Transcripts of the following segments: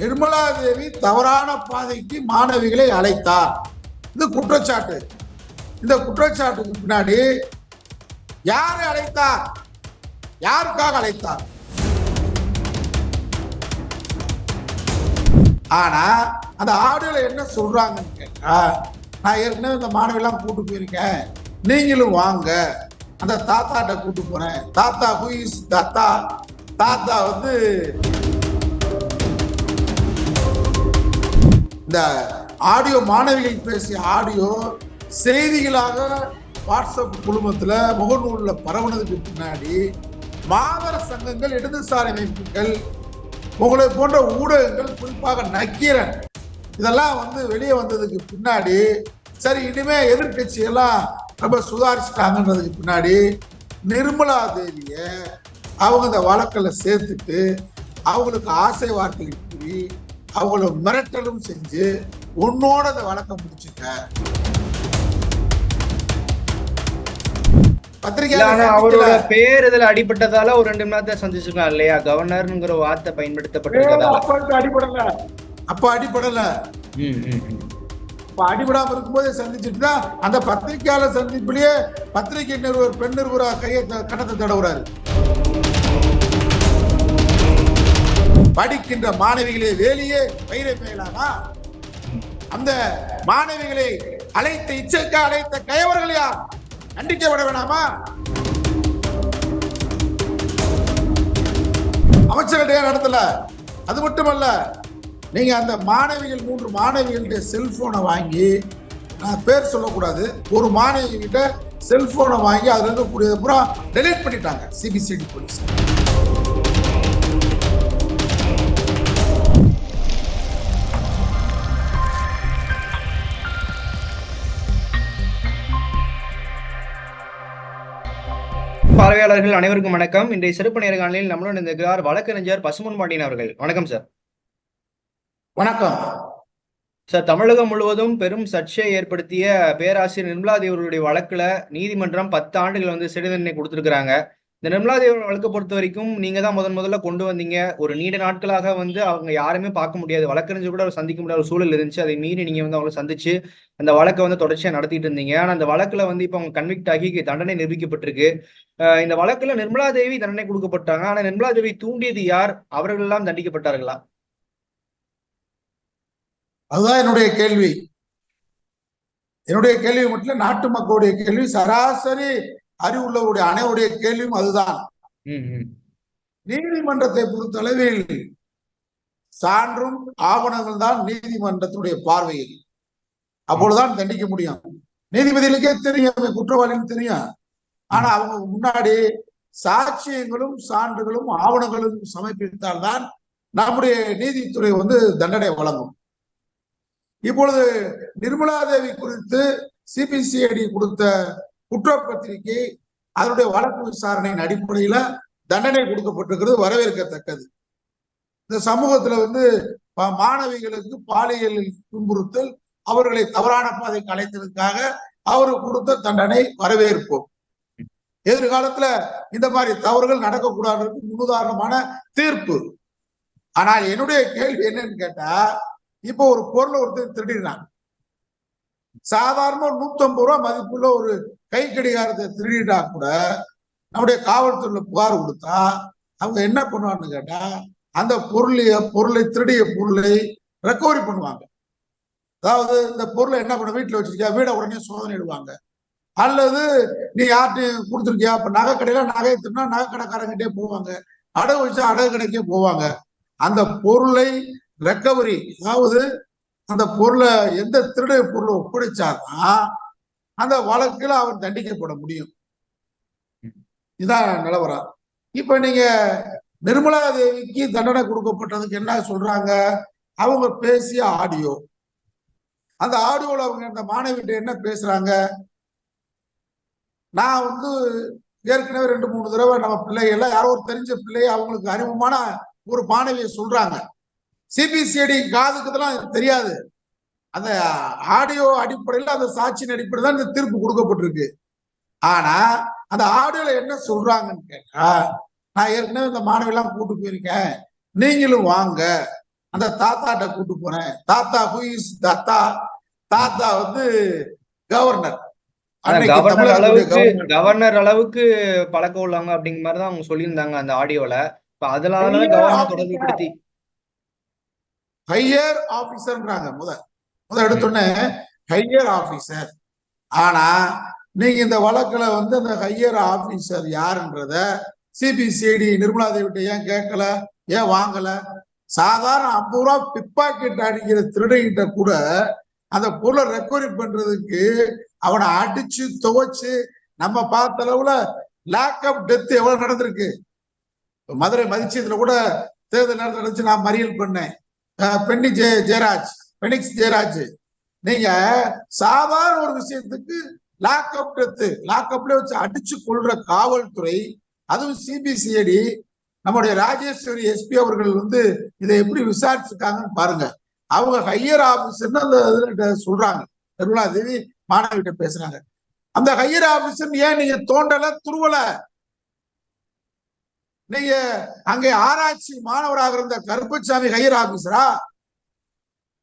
நிர்மலா தேவி தவறான பாதைக்கு மாணவிகளை அழைத்தார். இது குற்றச்சாட்டு. இந்த குற்றச்சாட்டுக்கு பின்னாடி யாரை அழைத்தார்? யாருக்காக அழைத்தார்? ஆனா அந்த ஆடியோல என்ன சொல்றாங்கன்னு கேட்டா நான் ஏற்கனவே இந்த மாணவியெல்லாம் கூட்டு போயிருக்கேன். நீங்களும் வாங்க. அந்த தாத்தாட்ட கூட்டு போறேன். தாத்தா ஹூஇஸ் தாத்தா? தாத்தா வந்து இந்த ஆடியோ மாணவிகள் பேசிய ஆடியோ செய்திகளாக வாட்ஸ்அப் குழுமத்தில் முகநூலில் பரவுனதுக்கு பின்னாடி மாவர சங்கங்கள் இடதுசாரி அமைப்புகள் உங்களை போன்ற ஊடகங்கள் குறிப்பாக நக்கீரன் இதெல்லாம் வந்து வெளியே வந்ததுக்கு பின்னாடி சரி இனிமே எதிர்கட்சியெல்லாம் ரொம்ப சுதாரிச்சுட்டாங்கன்றதுக்கு பின்னாடி நிர்மலா தேவிய அவங்க இந்த வழக்கில் சேர்த்துட்டு அவங்களுக்கு ஆசை வார்த்தைகள் கூறி அவங்கள மிரட்டலும் செஞ்சு உன்னோட இந்த வழக்கை ஆனா அவரோட பேர் இதுல அடிபட்டதால ஒரு ரெண்டு மணி நேரத்தை சந்திச்சிருக்கலாம் இல்லையா? கவர்னர்ங்கிற வார்த்தை பயன்படுத்தப்பட்டிருக்கதால அடிபடல? அப்ப அடிபடல. அடிபடாம இருக்கும்போதே சந்திச்சுட்டு தான் அந்த பத்திரிகையாளர் சந்திப்பிலேயே பத்திரிகை நிறுவர் பெண் நிறுவனர் கையை த- கன்னத்தை தடவுறாரு. படிக்கின்ற மாணவிகளே வேலையே பயிரை பெயலாமா அந்த மாணவிகளை அழைத்த இச்சைக்கா அழைத்த கயவர்கள் யார்? கண்டிக்கப்பட வேணாமா? அமைச்சர்கிட்ட நடத்தல? அது மட்டுமல்ல நீங்க அந்த மாணவிகள் மூன்று மாணவிகள்கிட்ட செல்போனை வாங்கி நான் பேர் சொல்லக்கூடாது ஒரு மாணவி கிட்ட செல்போனை வாங்கி அதுல இருக்கக்கூடியது பூரா டெலீட் பண்ணிட்டாங்க சிபிசிடி போலீஸ் பார்வையாளர்கள் அனைவருக்கும் வணக்கம். இன்றைய சிறப்பு நேர்காணலில் நம்மளுடன் இருக்கிறார் வழக்கறிஞர் பசுமன் பாண்டியன் அவர்கள். வணக்கம் சார் வணக்கம். சார் தமிழகம் முழுவதும் பெரும் சர்ச்சையை ஏற்படுத்திய பேராசிரியர் நிர்மலா தேவர்களுடைய வழக்குல நீதிமன்றம் பத்து ஆண்டுகள் வந்து சிறை தண்டனை கொடுத்திருக்கிறாங்க. இந்த நிர்மலா தேவன் வழக்கை பொறுத்த வரைக்கும் நீங்க தான் முதன் முதல்ல கொண்டு வந்தீங்க. ஒரு நீண்ட நாட்களாக வந்து அவங்க யாருமே பார்க்க முடியாது. வழக்கறிஞர் கூட சந்திக்க முடியாத ஒரு சூழல் இருந்துச்சு. அதை மீறி நீங்க வந்து அவங்களை சந்திச்சு அந்த வழக்கை வந்து தொடர்ச்சியா நடத்திட்டு இருந்தீங்க. ஆனா அந்த வழக்குல வந்து இப்ப அவங்க கன்விக்ட் ஆகி தண்டனை நிரூபிக்கப்பட்டிருக்கு. இந்த வழக்குல நிர்மலா தேவி தண்டனை கொடுக்கப்பட்டாங்க. ஆனா நிர்மலா தேவி தூண்டியது யார்? அவர்கள் எல்லாம் தண்டிக்கப்பட்டார்களா? அதுதான் என்னுடைய கேள்வி. என்னுடைய கேள்வி மட்டும் நாட்டு மக்களுடைய கேள்வி. சராசரி அறிவுள்ளவருடைய அனைவருடைய கேள்வியும் அதுதான். நீதிமன்றத்தை பொறுத்தளவில் சான்றும் ஆவணங்கள் தான் நீதிமன்றத்துடைய பார்வையில். அப்பொழுதுதான் தண்டிக்க முடியும். நீதிபதிகளுக்கே தெரியும் குற்றவாளின்னு தெரியும். ஆனா அவங்க முன்னாடி சாட்சியங்களும் சான்றுகளும் ஆவணங்களும் சமர்ப்பித்தால்தான் நம்முடைய நீதித்துறை வந்து தண்டனை வழங்கும். இப்பொழுது நிர்மலா தேவி குறித்து சிபிசிஐடி கொடுத்த குற்றப்பத்திரிகை அதனுடைய வழக்கு விசாரணையின் அடிப்படையில தண்டனை கொடுக்கப்பட்டிருக்கிறது வரவேற்கத்தக்கது. இந்த சமூகத்துல வந்து மாணவிகளுக்கு பாலியல் துன்புறுத்தல் அவர்களை தவறான பாதைக்கு அழைத்ததுக்காக அவரு கொடுத்த தண்டனை வரவேற்போம் எதிர்காலத்துல இந்த மாதிரி தவறுகள் நடக்கக்கூடாதுக்கு முன்னுதாரணமான தீர்ப்பு. ஆனால் என்னுடைய கேள்வி என்னன்னு கேட்டா இப்போ ஒரு பொருளை ஒருத்தர் திருடினான் சாதாரண ஒரு நூத்தம்பது ரூபா மதிப்புள்ள ஒரு கை கடிகாரத்தை திருடிட்டா கூட நம்முடைய காவல்துறையில புகார் கொடுத்தா அவங்க என்ன பண்ணுவாங்கன்னு கேட்டா அந்த பொருளைய பொருளை திருடிய பொருளை ரெக்கவரி பண்ணுவாங்க. அதாவது இந்த பொருளை என்ன பண்ண வீட்டுல வச்சிருக்கியா வீட உடனே சோதனை இடுவாங்க அல்லது நீ யார்ட்டையும் கொடுத்துருக்கியா இப்ப நகை கடையில நகை திருடினா நகை கடைக்காரங்கிட்டே போவாங்க. அடகு வச்சா அடகு கடைக்கே போவாங்க. அந்த பொருளை ரெக்கவரி அதாவது அந்த பொருளை எந்த திருடைய பொருளை ஒப்படைச்சாதான் அந்த வழக்குல அவன் தண்டிக்கப்பட முடியும். இதான் நிலவரம். இப்ப நீங்க நிர்மலா தேவிக்கு தண்டனை கொடுக்கப்பட்டதுக்கு என்ன சொல்றாங்க? அவங்க பேசிய ஆடியோ. அந்த ஆடியோல அவங்க அந்த மாணவிகிட்ட என்ன பேசுறாங்க? நான் வந்து ஏற்கனவே ரெண்டு மூணு தடவை நம்ம பிள்ளைகள் யாரோ ஒரு தெரிஞ்ச பிள்ளைய அவங்களுக்கு அறிமுகமான ஒரு மாணவியை சொல்றாங்க. சிபிசிஐடி காதுக்கு இதெல்லாம் தெரியாது. அந்த ஆடியோ அடிப்படையில் அந்த சாட்சியின் அடிப்படையில் தான் இந்த தீர்ப்பு கொடுக்கப்பட்டிருக்கு. ஆனா அந்த ஆடியோல என்ன சொல்றாங்கன்னு கேட்டா நான் ஏற்கனவே இந்த மாணவி எல்லாம் கூட்டு போயிருக்கேன். நீங்களும் வாங்க. அந்த தாத்தாட்ட கூட்டு போனேன் தாத்தா ஹூஇஸ் தாத்தா? தாத்தா வந்து கவர்னர் கவர்னர் அளவுக்கு கவர்னர் அளவுக்கு பழக்கம் உள்ளவங்க அப்படிங்கிற மாதிரி தான் அவங்க சொல்லியிருந்தாங்க அந்த ஆடியோல. இப்ப அதனால கவர்னர். தொடர்புபடுத்தி. ஹையர் ஆபீசர்ன்றாங்க முத முத எடுத்தோடனே ஹையர் ஆபீசர் ஆனா நீங்க இந்த வழக்குல வந்து அந்த ஹையர் ஆபீசர் யாருன்றத சிபிசிஐடி நிர்மலா தேவிட்ட ஏன் கேட்கல? ஏன் வாங்கல? சாதாரண ஐம்பது ரூபா பிப்பாக்கெட் அடிக்கிற திருடங்கிட்ட கூட அந்த பொருளை ரெக்கவரி பண்றதுக்கு அவனை அடிச்சு துவைச்சு நம்ம பார்த்த அளவுல லேக்கப் டெத் எவ்வளவு நடந்திருக்கு? மதுரை மதிச்சதுல கூட தேர்தல் நேரத்தில் நடந்துச்சு நான் மறியல் பண்ணேன். பென்னி ஜெய ஜெயராஜ். பெனிக்ஸ் ஜெயராஜ் நீங்க சாதாரண ஒரு விஷயத்துக்கு லாக்அப் டெத்து லாக்அப்ல வச்சு அடிச்சு கொள்ற காவல்துறை அதுவும் சிபிசிஐடி நம்முடைய ராஜேஸ்வரி எஸ்பி அவர்கள் வந்து இதை எப்படி விசாரிச்சிருக்காங்கன்னு பாருங்க. அவங்க ஹையர் ஆபீசர்னு அந்த இதுல சொல்றாங்க. நிர்மலா தேவி மாணவிகிட்ட பேசுறாங்க. அந்த ஹையர் ஆபீசர் ஏன் நீங்க தோண்டல துருவல? நீங்க அங்கே ஆராய்ச்சி மாணவராக இருந்த கருப்பசாமி ஹையர் ஆபீசரா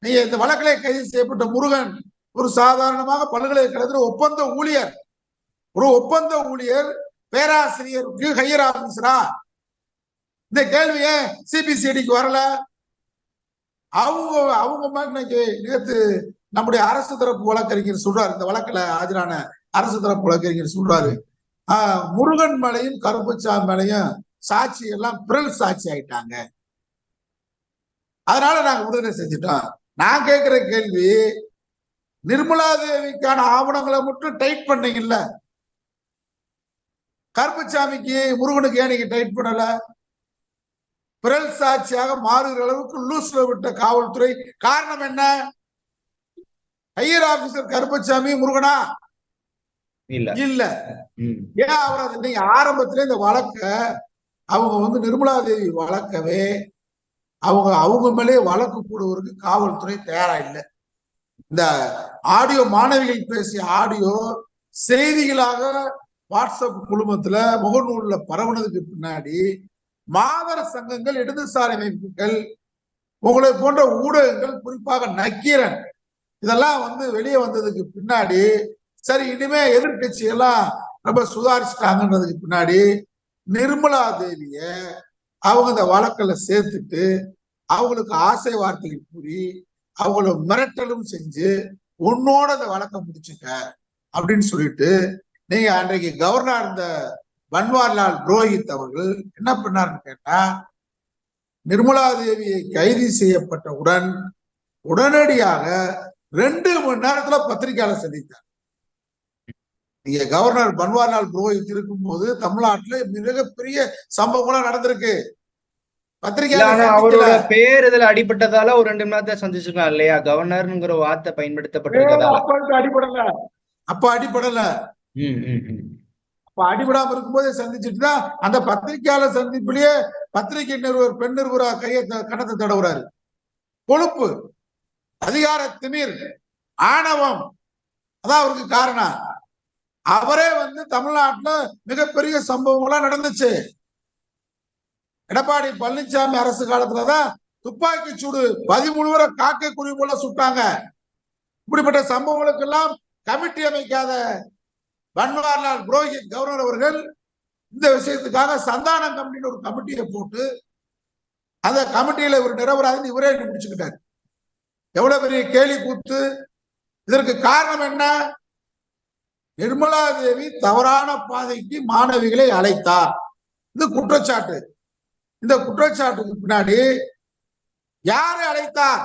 நீங்க இந்த வழக்கிலே கைது செய்யப்பட்ட முருகன் ஒரு சாதாரணமாக பல்கலைக்கழகத்தில் ஒப்பந்த ஊழியர். ஒரு ஒப்பந்த ஊழியர் பேராசிரியருக்கு ஹையர் ஆபீசரா? இந்த கேள்வி ஏன் வரல? அவங்க அவங்க மாதிரி இன்னைக்கு நேற்று நம்முடைய அரசு தரப்பு வழக்கறிஞர் சொல்றாரு. இந்த வழக்குல ஆஜரான அரசு தரப்பு வழக்கறிஞர் சொல்றாரு. ஆஹ் முருகன் மலையும் கருப்புச்சாமி மலையும் சாட்சி எல்லாம் பிறல் சாட்சி ஆயிட்டாங்க. அதனால நாங்க விடுதலை செஞ்சுட்டோம். நான் கேட்கிற கேள்வி நிர்மலா தேவிக்கான ஆவணங்களை மட்டும் டைட் பண்ணீங்கல்ல? கருப்புச்சாமிக்கு முருகனுக்கு ஏன் நீங்க டைட் பண்ணல? பிறல் சாட்சியாக மாறுகிற அளவுக்கு லூஸ்ல விட்ட காவல்துறை காரணம் என்ன? ஹையர் ஆபீசர் கருப்பசாமி முருகனா? இல்ல. ஏன் அவர் நீங்க ஆரம்பத்துல இந்த வழக்க அவங்க வந்து நிர்மலா தேவி வழக்கவே அவங்க அவங்க மேலே வழக்கு போடுவதற்கு காவல்துறை தயாரா இல்லை. இந்த ஆடியோ மாணவிகள் பேசிய ஆடியோ செய்திகளாக வாட்ஸ்அப் குழுமத்துல முகநூல்ல பரவுனதுக்கு பின்னாடி மாதர சங்கங்கள் இடதுசாரி அமைப்புகள் உங்களை போன்ற ஊடகங்கள் குறிப்பாக நக்கீரன் இதெல்லாம் வந்து வெளியே வந்ததுக்கு பின்னாடி சரி இனிமே எதிர்கட்சி எல்லாம் ரொம்ப சுதாரிச்சுட்டாங்கன்றதுக்கு பின்னாடி நிர்மலா தேவிய அவங்க அந்த வழக்கில் சேர்த்துட்டு அவங்களுக்கு ஆசை வார்த்தைகள் கூறி அவங்கள மிரட்டலும் செஞ்சு உன்னோட அந்த வழக்கை முடிச்சுக்க அப்படின்னு சொல்லிட்டு நீங்க அன்றைக்கு கவர்னர் இருந்த பன்வாரிலால் புரோஹித் அவர்கள் என்ன பண்ணாருன்னு கேட்டா நிர்மலா தேவியை கைது செய்யப்பட்டவுடன் உடனடியாக ரெண்டு மணி நேரத்துல பத்திரிகையாளர் சந்தித்தார். நீங்க கவர்னர் பன்வாரிலால் புரோஹித் இருக்கும்போது தமிழ்நாட்டுல மிகப்பெரிய சம்பவங்கள்லாம் நடந்திருக்கு. அவரோட. பேர் இதுல அடிபட்டதால ஒரு ரெண்டு மணி நேரத்தை சந்திச்சிருக்கலாம் இல்லையா? கவர்னர்ங்கிற வார்த்தை பயன்படுத்தப்பட்டிருக்கதால. அடிபடல. அப்ப அடிபடல. அப்ப அடிபடாம இருக்கும்போதே சந்திச்சுட்டு தான் அந்த பத்திரிகையாளர் சந்திப்பிலேயே பத்திரிகை நிறுவர் பெண் நிறுவரா கையை த- கணத்தை தடவுறாரு. கொழுப்பு அதிகார திமிர் ஆணவம் அதான் அவருக்கு காரணம். அவரே வந்து தமிழ்நாட்டுல மிகப்பெரிய சம்பவங்கள்லாம் நடந்துச்சு. எடப்பாடி பழனிசாமி அரசு காலத்துலதான் துப்பாக்கி சூடு பதிமூணுவரை காக்கை குருவி போல சுட்டாங்க. இப்படிப்பட்ட சம்பவங்களுக்கெல்லாம் கமிட்டி அமைக்காத பன்வாரிலால் புரோஹித் கவர்னர் அவர்கள் இந்த விஷயத்துக்காக சந்தானம் கமிட்டின்னு ஒரு கமிட்டியை போட்டு அந்த கமிட்டியில இவர் நிரபராதி இவரே முடிச்சுக்கிட்டார் எவ்வளவு பெரிய கேலி கூத்து. இதற்கு காரணம் என்ன? நிர்மலா தேவி தவறான பாதைக்கு மாணவிகளை அழைத்தார். இது குற்றச்சாட்டு. இந்த குற்றச்சாட்டுக்கு பின்னாடி யாரை அழைத்தார்?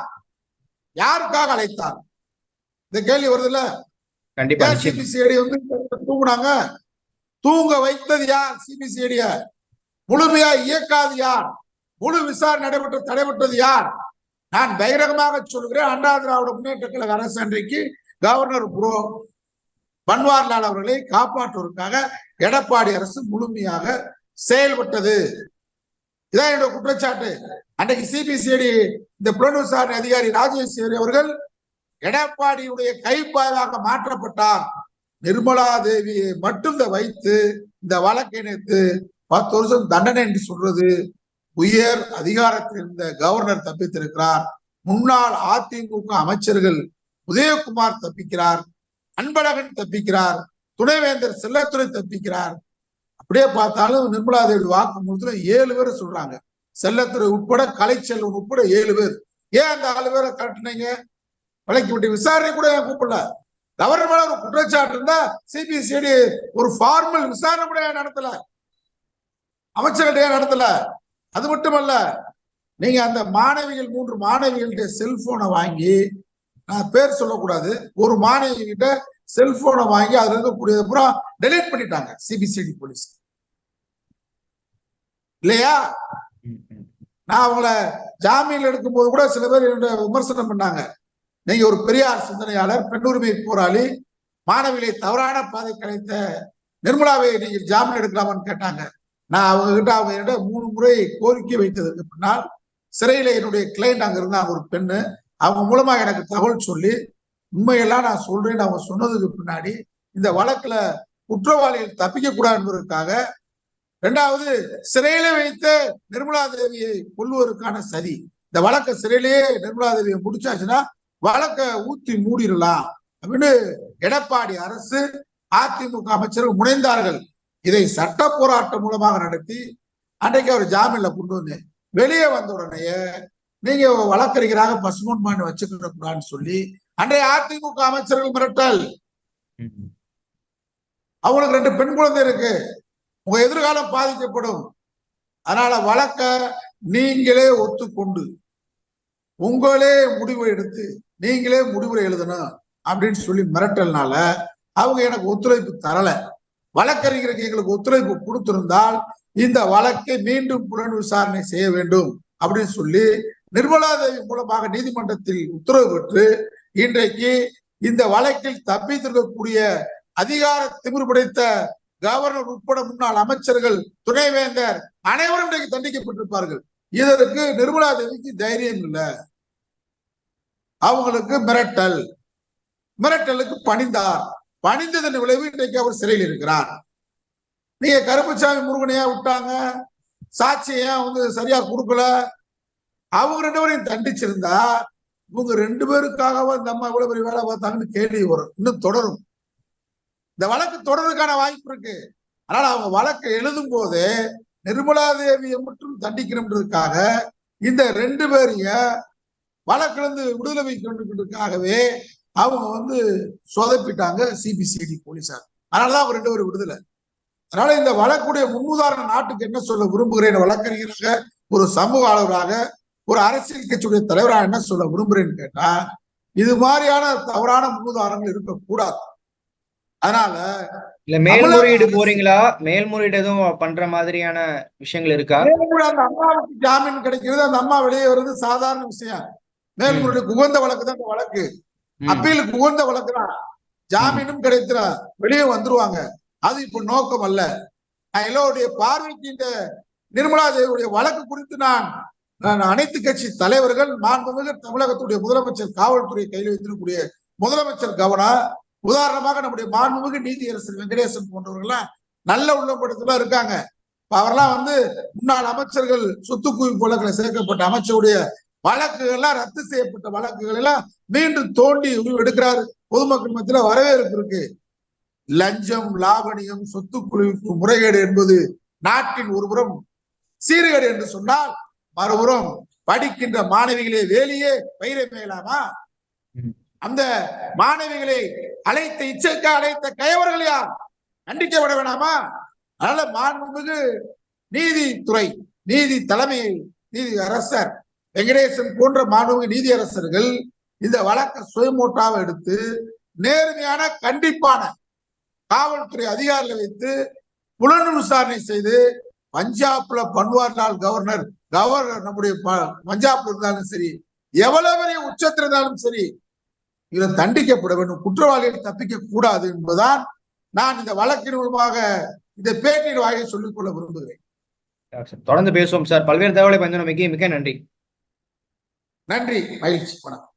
யாருக்காக அழைத்தார்? இந்த கேள்வி வருதுல்ல? கண்டிப்பா ஏன் நிச்சயம். சிபிசிஐடி வந்து தூங்குனாங்க? தூங்க வைத்தது யார்? சிபிசிஐடிய முழுமையா இயக்காது யார்? முழு விசாரணை நடைபெற்ற தடைபெற்றது யார்? நான் பகிரங்கமாக சொல்கிறேன். அண்ணா திராவிட முன்னேற்ற கழக அரசு அன்றைக்கு கவர்னர் புரோ பன்வாரிலால் அவர்களை காப்பாற்றுவதற்காக எடப்பாடி அரசு முழுமையாக செயல்பட்டது. இதான் என்னோட குற்றச்சாட்டு. அன்றைக்கு சிபிசிஐடி இந்த புலன் விசாரணை அதிகாரி ராஜேஸ்வரி அவர்கள் எடப்பாடியுடைய கைப்பாய்வாக மாற்றப்பட்டார். நிர்மலா தேவியை மட்டும் வைத்து இந்த வழக்கை இணைத்து பத்து வருஷம் தண்டனை என்று சொல்றது உயர் அதிகாரத்தில் இருந்த கவர்னர் தப்பித்திருக்கிறார். முன்னாள் அதிமுக அமைச்சர்கள் உதயகுமார் தப்பிக்கிறார். அன்பழகன் தப்பிக்கிறார் துணைவேந்தர் செல்லத்துறை தப்பிக்கிறார். அப்படியே பார்த்தாலும் நிர்மலா தேவி வாக்குமூலத்துல ஏழு பேர் சொல்றாங்க. செல்லத்துறை உட்பட கலைச்செல்வன் உட்பட ஏழு பேர். ஏன் அந்த ஆளு பேரை கட்டினீங்க வழக்கு விட்டு விசாரணை கூட ஏன் கூப்பிடல? கவர்னர் மேல ஒரு குற்றச்சாட்டு இருந்தா சிபிசிஐடி ஒரு ஃபார்மல் விசாரணை கூட ஏன் நடத்தல? அமைச்சர்கிட்ட ஏன் நடத்தல? அது மட்டுமல்ல நீங்க அந்த மாணவிகள் மூன்று மாணவிகள்கிட்ட செல்போனை வாங்கி பேர் சொல்லக்கூடாது. ஒரு மாணவி கிட்ட செல்போனை வாங்கி அதுல இருக்கக்கூடியது பூரா டெலீட் பண்ணிட்டாங்க சிபிசிஐடி போலீஸ் இல்லையா. நான் அவங்கள ஜாமீன்ல எடுக்கும்போது கூட சில பேர் என்னோட விமர்சனம் பண்ணாங்க. நீங்க ஒரு பெரியார் சிந்தனையாளர் பெண்ணுரிமை போராளி மாணவிகளை தவறான பாதை கலைத்த நிர்மலாவை நீங்க ஜாமீன் எடுக்கலாமான்னு கேட்டாங்க. நான் அவங்க கிட்ட அவங்க கிட்ட மூணு முறை கோரிக்கை வைத்ததற்கு பின்னால் சிறையில என்னுடைய கிளைண்ட் அங்க இருந்தாங்க ஒரு பெண்ணு. அவங்க மூலமா எனக்கு தகவல் சொல்லி உண்மையெல்லாம் நான் சொல்றேன்னு அவங்க சொன்னதுக்கு பின்னாடி இந்த வழக்குல குற்றவாளிகள் தப்பிக்க கூடாது என்பதற்காக இரண்டாவது சிறையில வைத்து நிர்மலா தேவியை கொள்வதற்கான சதி. இந்த வழக்க சிறையிலேயே நிர்மலா தேவியை முடிச்சாச்சுன்னா வழக்க ஊத்தி மூடிடலாம் அப்படின்னு எடப்பாடி அரசு அதிமுக அமைச்சர்கள் முனைந்தார்கள். இதை சட்ட போராட்டம் மூலமாக நடத்தி அன்றைக்கு அவர் ஜாமீன்ல கொண்டு வந்தேன் வெளியே வந்த உடனேயே நீங்க வழக்கறிஞராக பசுமன் மான் வச்சுக்கிற கூடாதுன்னு சொல்லி அன்றைய அதிமுக அமைச்சர்கள் மிரட்டல். அவங்களுக்கு ரெண்டு பெண் குழந்தை இருக்கு. உங்க எதிர்காலம் பாதிக்கப்படும். அதனால வழக்க நீங்களே ஒத்துக்கொண்டு உங்களே முடிவு எடுத்து நீங்களே முடிவுரை எழுதணும் அப்படின்னு சொல்லி மிரட்டல்னால அவங்க எனக்கு ஒத்துழைப்பு தரல. வழக்கறிஞருக்கு எங்களுக்கு ஒத்துழைப்பு கொடுத்திருந்தால் இந்த வழக்கை மீண்டும் புலன் விசாரணை செய்ய வேண்டும் அப்படின்னு சொல்லி நிர்மலா தேவி மூலமாக நீதிமன்றத்தில் உத்தரவு பெற்று இன்றைக்கு இந்த வழக்கில் தப்பித்திருக்கக்கூடிய அதிகார திமிர் படைத்த கவர்னர் உட்பட முன்னாள் அமைச்சர்கள் துணைவேந்தர் அனைவரும் இன்றைக்கு தண்டிக்கப்பட்டிருப்பார்கள். இதற்கு நிர்மலா தேவிக்கு தைரியம் இல்லை. அவங்களுக்கு மிரட்டல். மிரட்டலுக்கு பணிந்தார். பணிந்ததன் விளைவு இன்றைக்கு அவர் சிறையில் இருக்கிறார். நீங்க கருப்புசாமி முருகனையா விட்டாங்க. சாட்சியை வந்து சரியா கொடுக்கல? அவங்க ரெண்டு பேரையும் தண்டிச்சிருந்தா இவங்க ரெண்டு பேருக்காகவும் இந்த அம்மா இவ்வளவு பெரிய வேலை பார்த்தாங்கன்னு கேள்வி வரும். இன்னும் தொடரும். இந்த வழக்கு தொடருக்கான வாய்ப்பு இருக்கு. ஆனால் அவங்க வழக்கை எழுதும் போது நிர்மலா தேவியை மட்டும் தண்டிக்கணும்ன்றதுக்காக இந்த ரெண்டு பேரையும் வழக்கிலிருந்து விடுதலை வைக்கணுன்றதுக்காகவே அவங்க வந்து சொதப்பிட்டாங்க சிபிசிஐடி போலீசார் அதனாலதான் அவங்க ரெண்டு பேரும் விடுதலை. அதனால இந்த வழக்குடைய முன்னுதாரண நாட்டுக்கு என்ன சொல்ல விரும்புகிறேன்? வழக்கறிஞராக ஒரு சமூக ஆளுநராக ஒரு அரசியல் கட்சியுடைய தலைவராக என்ன சொல்ல விரும்புகிறேன்னு கேட்டா இது மாதிரியான தவறான முன்னுதாரணங்கள் இருக்கக்கூடாது. அதனால இல்ல மேல்முறையீடு போறீங்களா? மேல்முறையீடு எதுவும் பண்ற மாதிரியான விஷயங்கள் இருக்கா? அந்த அம்மாவுக்கு ஜாமீன் கிடைக்கிறது அந்த அம்மா வெளியே வருது சாதாரண விஷயம். மேல்முறையீடு உகந்த வழக்கு தான் இந்த வழக்கு. அப்பீலுக்கு உகந்த வழக்கு தான். ஜாமீனும் கிடைத்திர வெளியே வந்துருவாங்க. அது இப்ப நோக்கம் அல்ல. நான் எல்லோருடைய பார்வைக்கு இந்த நிர்மலா தேவியுடைய வழக்கு குறித்து நான் அனைத்து கட்சி தலைவர்கள் மாண்புமிகு தமிழகத்துடைய முதலமைச்சர் காவல்துறை கையில் வைத்திருக்கக்கூடிய முதலமைச்சர் கவனம் உதாரணமாக நம்முடைய மாண்புமிகு நீதியரசர் வெங்கடேசன் போன்றவர்கள்லாம் நல்ல உள்ளப்படுத்தலாம் இருக்காங்க. இப்ப அவரெல்லாம் வந்து முன்னாள் அமைச்சர்கள் சொத்து குவிப்பு சேர்க்கப்பட்ட அமைச்சருடைய வழக்குகள் எல்லாம் ரத்து செய்யப்பட்ட வழக்குகள் எல்லாம் மீண்டும் தோண்டி எடுக்கிறார். பொதுமக்கள் மத்தியில வரவேற்பு இருக்கு. லஞ்சம் லாவணியம் சொத்து குவிப்பு முறைகேடு என்பது நாட்டின் ஒருபுறம் சீர்கேடு என்று சொன்னால் மறுபுறம் படிக்கின்ற மாணவிகளே வேலையே பயிரை மேலாமா. அந்த மாணவிகளை அழைத்த இச்சைக்க அழைத்த கயவர்கள் யார்? கண்டிக்கப்பட வேணாமா? அதனால மாண்புமிகு நீதித்துறை நீதி தலைமை நீதி அரசர் வெங்கடேசன் போன்ற மாண்புமிகு நீதி அரசர்கள் இந்த வழக்கை சுயமோட்டாவை எடுத்து நேர்மையான கண்டிப்பான காவல்துறை அதிகாரிகளை வைத்து புலன் விசாரணை செய்து பஞ்சாப்ல பன்வாரிலால் கவர்னர் கவர்னர் நம்முடைய ப- பஞ்சாப்ல இருந்தாலும் சரி எவ்வளவு பெரிய உச்சத்தில் இருந்தாலும் சரி இதில் தண்டிக்கப்பட வேண்டும். குற்றவாளிகள் தப்பிக்க கூடாது என்பதுதான் நான் இந்த வழக்கின் மூலமாக இந்த பேட்டியின் வாயை சொல்லிக் கொள்ள விரும்புகிறேன். தொடர்ந்து பேசுவோம் சார். பல்வேறு தகவலை பயந்துள்ளமைக்கு மிக்க நன்றி. நன்றி. மகிழ்ச்சி. வணக்கம்.